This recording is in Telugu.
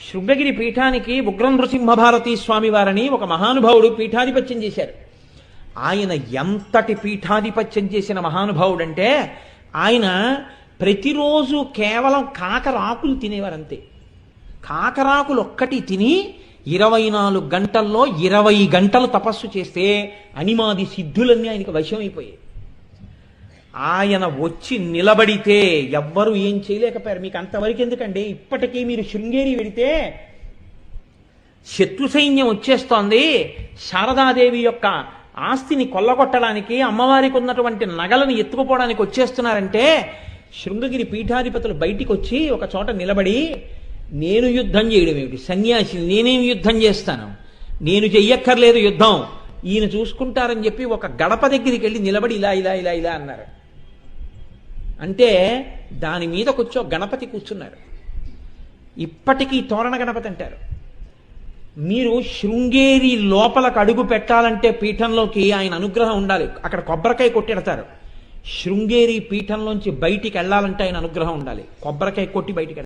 శృంగగిరి పీఠానికి ఉగ్ర నృసింహభారతీ స్వామి వారని ఒక మహానుభావుడు పీఠాధిపత్యం చేశారు. ఆయన ఎంతటి పీఠాధిపత్యం చేసిన మహానుభావుడంటే ఆయన ప్రతిరోజు కేవలం కాకరాకులు తినేవారంతే. కాకరాకులు ఒక్కటి తిని ఇరవై నాలుగు గంటల్లో ఇరవై గంటలు తపస్సు చేస్తే అనిమాది సిద్ధులన్నీ ఆయనకి వశమైపోయాయి. ఆయన వచ్చి నిలబడితే ఎవ్వరూ ఏం చేయలేకపోయారు. మీకు అంతవరకు ఎందుకండి? ఇప్పటికీ మీరు శృంగేరి వెడితే శత్రు సైన్యం వచ్చేస్తోంది. శారదాదేవి యొక్క ఆస్తిని కొల్లగొట్టడానికి అమ్మవారికి ఉన్నటువంటి నగలను ఎత్తుకుపోవడానికి వచ్చేస్తున్నారంటే శృంగగిరి పీఠాధిపతులు బయటికి వచ్చి ఒక చోట నిలబడి నేను యుద్ధం చేయడం ఏమిటి? సన్యాసి నేనేం యుద్ధం చేస్తాను? నేను చెయ్యక్కర్లేదు యుద్ధం. ఈయన చూసుకుంటారని చెప్పి ఒక గడప దగ్గరికి వెళ్ళి నిలబడి ఇలా ఇలా ఇలా ఇలా అన్నారు. అంటే దాని మీద కూర్చో గణపతి కూర్చున్నారు. ఇప్పటికీ తోరణ గణపతి అంటారు. మీరు శృంగేరి లోపలకు అడుగు పెట్టాలంటే పీఠంలోకి ఆయన అనుగ్రహం ఉండాలి. అక్కడ కొబ్బరికాయ కొట్టెడతారు. శృంగేరి పీఠంలోంచి బయటికి వెళ్ళాలంటే ఆయన అనుగ్రహం ఉండాలి. కొబ్బరికాయ కొట్టి బయటికి